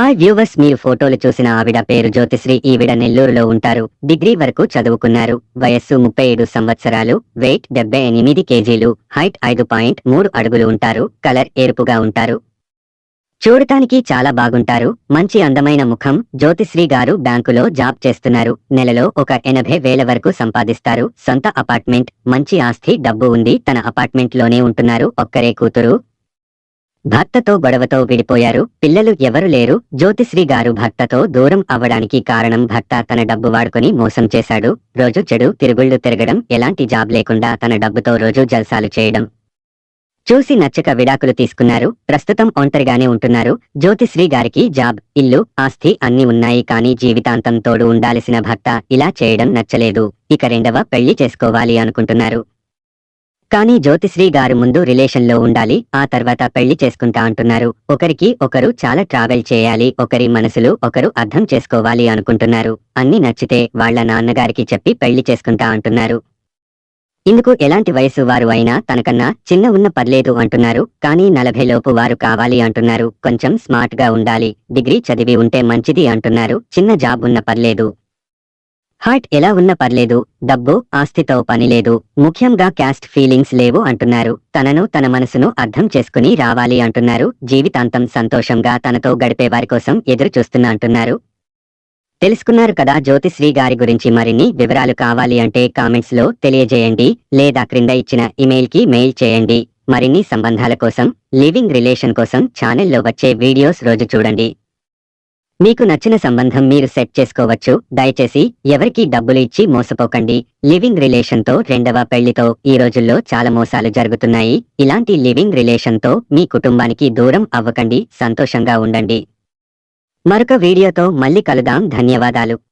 Hi viewers మీ ఫోటోలు చూసిన ఆవిడ పేరు జ్యోతిశ్రీ ఈవిడ నెల్లూరులో ఉంటారు. డిగ్రీ వరకు చదువుకున్నారు. వయస్సు ముప్పై ఏడు సంవత్సరాలు. వెయిట్ డెబ్బై ఎనిమిది కేజీలు. హైట్ ఐదు పాయింట్ మూడు అడుగులు ఉంటారు. కలర్ ఎరుపుగా ఉంటారు. చూడటానికి చాలా బాగుంటారు. మంచి అందమైన ముఖం. జ్యోతిశ్రీ గారు బ్యాంకులో జాబ్ చేస్తున్నారు. నెలలో ఒక ఎనభై వేల వరకు సంపాదిస్తారు. సొంత అపార్ట్మెంట్. మంచి ఆస్తి డబ్బు ఉంది. తన అపార్ట్మెంట్లోనే ఉంటున్నారు. ఒక్కరే కూతురు. భర్తతో గొడవతో విడిపోయారు. పిల్లలు ఎవరు లేరు. జ్యోతిశ్రీ గారు భర్తతో దూరం అవ్వడానికి కారణం భర్త తన డబ్బు వాడుకుని మోసం చేశాడు. రోజు చెడు తిరుగుళ్ళు తిరగడం ఎలాంటి జాబ్ లేకుండా తన డబ్బుతో రోజు జల్సాలు చేయడం. చూసి నచ్చక విడాకులు తీసుకున్నారు. ప్రస్తుతం ఒంటరిగానే ఉంటున్నారు. జ్యోతిశ్రీ గారికి జాబ్ ఇల్లు ఆస్తి అన్ని ఉన్నాయి కానీ జీవితాంతం తోడు ఉండాల్సిన భర్త ఇలా చేయడం నచ్చలేదు. ఇక రెండవ పెళ్ళి చేసుకోవాలి అనుకుంటున్నారు. కానీ జ్యోతిశ్రీ గారు ముందు రిలేషన్లో ఉండాలి ఆ తర్వాత పెళ్ళి చేసుకుంటా అంటున్నారు. ఒకరికి ఒకరు చాలా ట్రావెల్ చేయాలి ఒకరి మనసులు ఒకరు అర్థం చేసుకోవాలి అనుకుంటున్నారు. అన్ని నచ్చితే వాళ్ళ నాన్నగారికి చెప్పి పెళ్ళి చేసుకుంటా అంటున్నారు. ఇందుకు ఎలాంటి వయసు వారు అయినా తనకన్నా చిన్న ఉన్న పర్లేదు అంటున్నారు కానీ నలభై లోపు వారు కావాలి అంటున్నారు. కొంచెం స్మార్ట్గా ఉండాలి డిగ్రీ చదివి ఉంటే మంచిది అంటున్నారు చిన్న జాబ్ ఉన్న పర్లేదు. హార్ట్ ఎలా ఉన్నా పర్లేదు డబ్బు ఆస్తితో పని లేదు ముఖ్యంగా క్యాస్ట్ ఫీలింగ్స్ లేవు అంటున్నారు. తనను తన మనసును అర్థం చేసుకుని రావాలి అంటున్నారు. జీవితాంతం సంతోషంగా తనతో గడిపే వారి కోసం ఎదురు చూస్తున్నా అంటున్నారు. తెలుసుకున్నారు కదా జ్యోతిశ్రీ గారి గురించి మరిన్ని వివరాలు కావాలి అంటే కామెంట్స్లో తెలియజేయండి లేదా క్రింద ఇచ్చిన ఇమెయిల్కి మెయిల్ చేయండి. మరిన్ని సంబంధాల కోసం లివింగ్ రిలేషన్ కోసం ఛానల్లో వచ్చే వీడియోస్ రోజు చూడండి. మీకు నచ్చిన సంబంధం మీరు సెట్ చేసుకోవచ్చు. దయచేసి ఎవరికీ డబ్బులు ఇచ్చి మోసపోకండి. లివింగ్ రిలేషన్తో రెండవ పెళ్ళితో ఈ రోజుల్లో చాలా మోసాలు జరుగుతున్నాయి. ఇలాంటి లివింగ్ రిలేషన్తో మీ కుటుంబానికి దూరం అవ్వకండి. సంతోషంగా ఉండండి. మరొక వీడియోతో మళ్ళీ కలుదాం ధన్యవాదాలు.